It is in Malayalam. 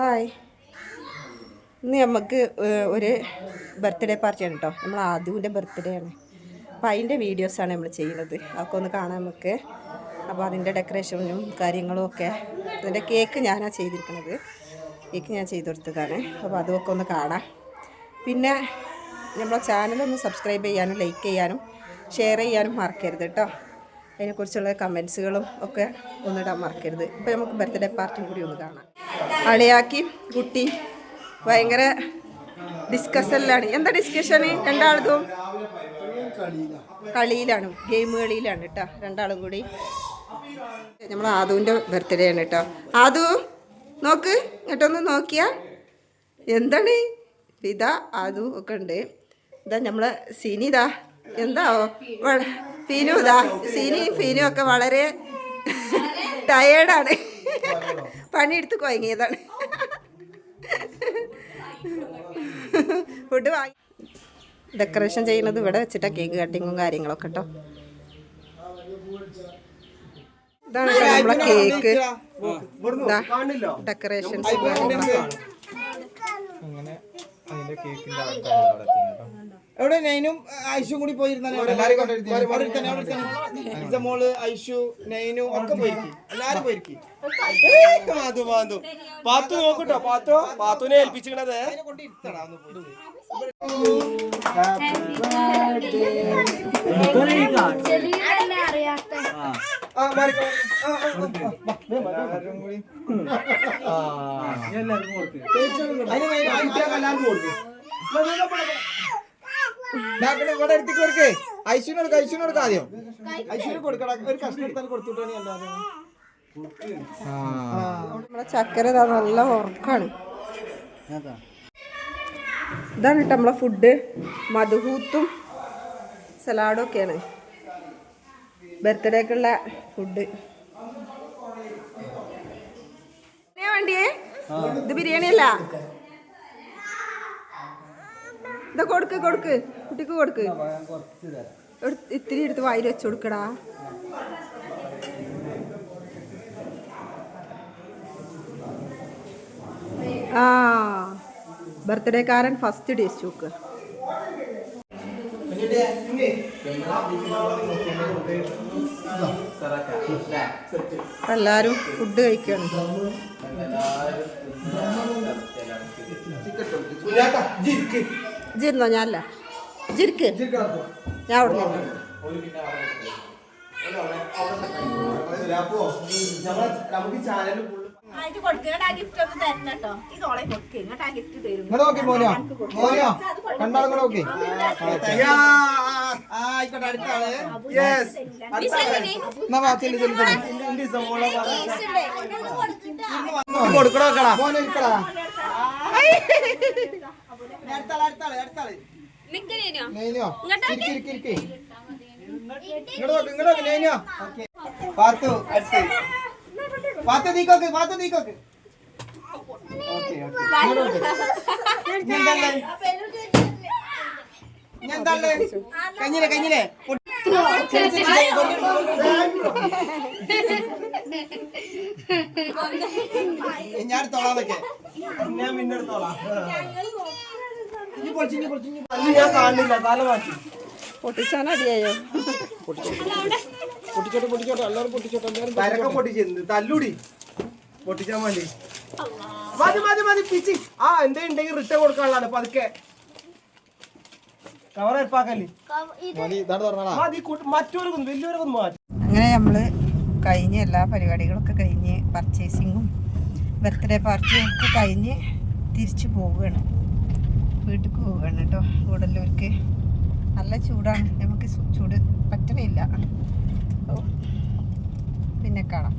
ഹായ്. ഇന്ന് നമുക്ക് ഒരു ബർത്ത്ഡേ പാർട്ടിയാണ് കേട്ടോ നമ്മൾ ആദുവിന്റെ ബർത്ത്ഡേ ആണ്. അപ്പോൾ അതിന്റെ വീഡിയോസാണ് നമ്മൾ ചെയ്യുന്നത്. അതൊക്കെ ഒന്ന് കാണാൻ നമുക്ക് അപ്പോൾ അതിന്റെ ഡെക്കറേഷനും കാര്യങ്ങളും ഒക്കെ അതിന്റെ കേക്ക് ഞാനാണ് ചെയ്തിരിക്കുന്നത് കേക്ക് ഞാൻ ചെയ്ത് കൊടുത്തതാണ്. അപ്പോൾ അതുമൊക്കെ ഒന്ന് കാണാം. പിന്നെ നമ്മളെ ചാനലൊന്ന് സബ്സ്ക്രൈബ് ചെയ്യാനും ലൈക്ക് ചെയ്യാനും ഷെയർ ചെയ്യാനും മറക്കരുത് കേട്ടോ അതിനെക്കുറിച്ചുള്ള കമൻസുകളും ഒക്കെ ഒന്നിടാൻ മറക്കരുത്. ഇപ്പോൾ നമുക്ക് ബർത്ത്ഡേ പാർട്ടിയും കൂടി ഒന്ന് കാണാം. അളിയാക്കി കുട്ടി. ഭയങ്കര ഡിസ്കഷനിലാണ് എന്താ ഡിസ്കഷന് രണ്ടാളതും? കളിയിലാണ്. ഗെയിം കളിയിലാണ് കേട്ടോ രണ്ടാളും കൂടി. നമ്മൾ ആദുവിന്റെ ബർത്ത്ഡേ ആണ് കേട്ടോ ആദു നോക്ക്. ഇങ്ങോട്ടൊന്ന് നോക്കിയാ. എന്താണ്? ഇതാ ആദു ഒക്കെ ഉണ്ട്. ഇതാ നമ്മളെ സിനിതാ എന്താ? എന്താവോ ഫീനു ഇതാ. സിനി ഫീനു ഒക്കെ വളരെ ടയേർഡാണ് പണിയെടുത്ത് കുഴങ്ങിയതാണ് ഫുഡ് വാങ്ങി. ഡെക്കറേഷൻ ചെയ്യുന്നത് ഇവിടെ വെച്ചിട്ടാ കേക്ക് കട്ടിങ്ങും കാര്യങ്ങളൊക്കെ കേട്ടോ ഇതാണ് നമ്മളെ കേക്ക്. ഡെക്കറേഷൻസ്. അങ്ങനെ അതിന്റെ കേക്കിന്റെ ആൾക്കാർ അവിടെ. എവിടെ നൈനും ഐഷും കൂടി. ഇസ മോൾ ഐഷു നൈനു ഒക്കെ പോയിരിക്കും. എല്ലാരും പോയിരിക്കും. മാതു പാത്തു നോക്കട്ടോ പാത്തു. പാത്തുനെ ഏൽപ്പിച്ചിക്കണത്. അതിനെ എല്ലാവരും ഇവിടെ എടുത്തേക്ക് കൊടുക്കേ. ഐശുവിന് കൊടുക്ക ഐശുവിന് കൊടുക്ക ആദ്യം. ഐശുവിന് കൊടുക്കടാ. ഒരു കഷ്ണം എടുത്താൽ കൊടുത്തുവിട്ടാണ് ആ. നമ്മളെ ചക്കര നല്ല ഉറക്കാണ്. ഇതാണ് കേട്ടോ നമ്മളെ ഫുഡ് മധുഹൂത്തും സലാഡും ഒക്കെയാണ്. ബർത്ത്ഡേക്കുള്ള ഫുഡ്. വേണ്ടിയേ? ഇത് ബിരിയാണി അല്ല. ഇത് കൊടുക്ക് കൊടുക്ക്. കുട്ടിക്ക് കൊടുക്ക്. ഇത്തിരി എടുത്ത് വായിൽ വെച്ച് കൊടുക്കടാ. ആ ബർത്ത്ഡേക്കാരൻ ഫസ്റ്റ് ടേസ്റ്റ് നോക്ക് എല്ലാരും ഫുഡ് കഴിക്കണം. ജിരുന്നോ ഞാനല്ല. ജിരിക്ക് ഞാൻ അവിടെ നിന്ന് നമുക്ക് ചാനൽ ഇങ്ങോട്ട് ഇങ്ങോട്ട് നോക്കി മോനോ ഇരിക്കടാ അടുത്ത ആൾ അടുത്ത ആൾ അടുത്ത ആൾ നെയ്നോ ഇരിക്ക് ഇരിക്ക് ഇരിക്ക് ഇങ്ങോട്ട് നോക്ക് ഇങ്ങോട്ട് നോക്ക് നെയ്നോ ഓക്കെ പാത്തു അടുത്ത് പാത്തു നീക്കോക്ക് പാത്തു നീക്കോക്ക്. ഞാൻ അതൊക്കെ ഞാൻ പൊളിച്ച് ഇനി അല്ല ഞാൻ കാണുന്നില്ല തല മാറ്റി. പൊട്ടിച്ചാണോ അടിയായോ? പൊട്ടിച്ചോട്ടെ പൊട്ടിച്ചോട്ടെ എല്ലാവരും പൊട്ടിച്ചോട്ടെ എല്ലാവരും തരക്കം പൊട്ടിച്ചിരുന്നു. തല്ലൂടി. പൊട്ടിച്ചാൻ വേണ്ടി മതി മതി മതി പിച്ചി. ആ എന്തേ ഉണ്ടെങ്കിൽ റിട്ടേൺ കൊടുക്കാനുള്ളതാണ് പതുക്കെ. കവർ ഏർപ്പാക്കല്ലേ മതി ഇതാണ് തുറന്നടാ. മതി കൂട്ടി- മറ്റവരൊക്കെ വലിയവരൊക്കെ ഒന്ന് മാറ്റി. അങ്ങനെ നമ്മൾ കഴിഞ്ഞ എല്ലാ പരിപാടികളൊക്കെ കഴിഞ്ഞ് പർച്ചേസിങ്ങും ബർത്ത്ഡേ പാർട്ടിയും ഒക്കെ കഴിഞ്ഞ് തിരിച്ചു പോവുകയാണ്. വീട്ടിൽ പോവുകയാണ് കേട്ടോ. കൂടല്ലൂർക്ക് നല്ല ചൂടാണ്. നമുക്ക് സു- ചൂട് പറ്റണില്ല. പിന്നെ കാണാം.